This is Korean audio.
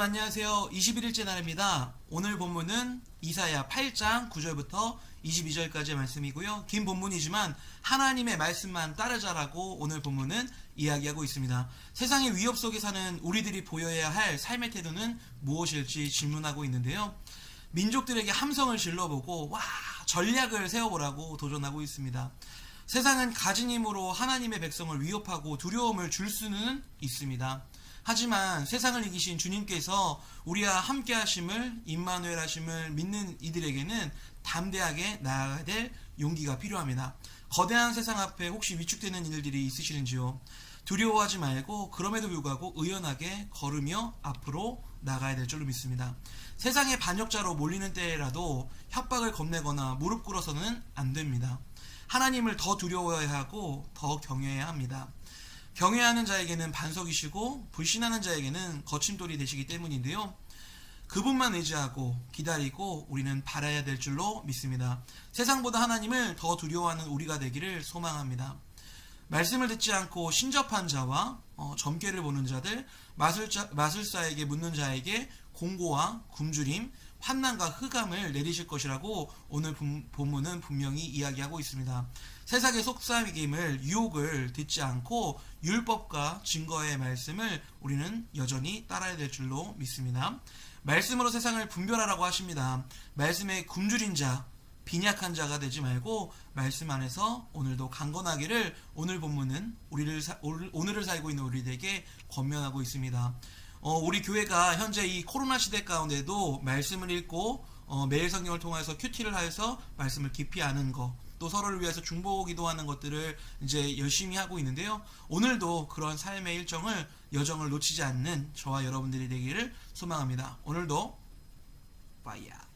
여러분 안녕하세요. 21일째 날입니다. 오늘 본문은 이사야 8장 9절부터 22절까지의 말씀이고요. 긴 본문이지만 하나님의 말씀만 따르자라고 오늘 본문은 이야기하고 있습니다. 세상의 위협 속에 사는 우리들이 보여야 할 삶의 태도는 무엇일지 질문하고 있는데요. 민족들에게 함성을 질러보고 와 전략을 세워보라고 도전하고 있습니다. 세상은 가진 힘으로 하나님의 백성을 위협하고 두려움을 줄 수는 있습니다. 하지만 세상을 이기신 주님께서 우리와 함께 하심을 임마누엘 하심을 믿는 이들에게는 담대하게 나아가야 될 용기가 필요합니다. 거대한 세상 앞에 혹시 위축되는 일들이 있으시는지요? 두려워하지 말고 그럼에도 불구하고 의연하게 걸으며 앞으로 나가야 될 줄로 믿습니다. 세상의 반역자로 몰리는 때라도 협박을 겁내거나 무릎 꿇어서는 안 됩니다. 하나님을 더 두려워해야 하고 더 경외해야 합니다. 경외하는 자에게는 반석이시고 불신하는 자에게는 거침돌이 되시기 때문인데요. 그분만 의지하고 기다리고 우리는 바라야 될 줄로 믿습니다. 세상보다 하나님을 더 두려워하는 우리가 되기를 소망합니다. 말씀을 듣지 않고 신접한 자와 어, 점괘를 보는 자들, 마술자, 마술사에게 묻는 자에게 공고와 굶주림, 환난과 흑암을 내리실 것이라고 오늘 본- 본문은 분명히 이야기하고 있습니다. 세상의 속삭임을 유혹을 듣지 않고 율법과 증거의 말씀을 우리는 여전히 따라야 될 줄로 믿습니다. 말씀으로 세상을 분별하라고 하십니다. 말씀에 굶주린 자, 빈약한 자가 되지 말고 말씀 안에서 오늘도 강건하기를 오늘 본문은 우리를 사- 오늘- 오늘을 살고 있는 우리에게 권면하고 있습니다. 어, 우리 교회가 현재 이 코로나 시대 가운데도 말씀을 읽고 어, 매일 성경을 통해서 큐티를 하여서 말씀을 깊이 아는 것, 또 서로를 위해서 중보 기도하는 것들을 이제 열심히 하고 있는데요. 오늘도 그런 삶의 일정을 여정을 놓치지 않는 저와 여러분들이 되기를 소망합니다. 오늘도 빠이야.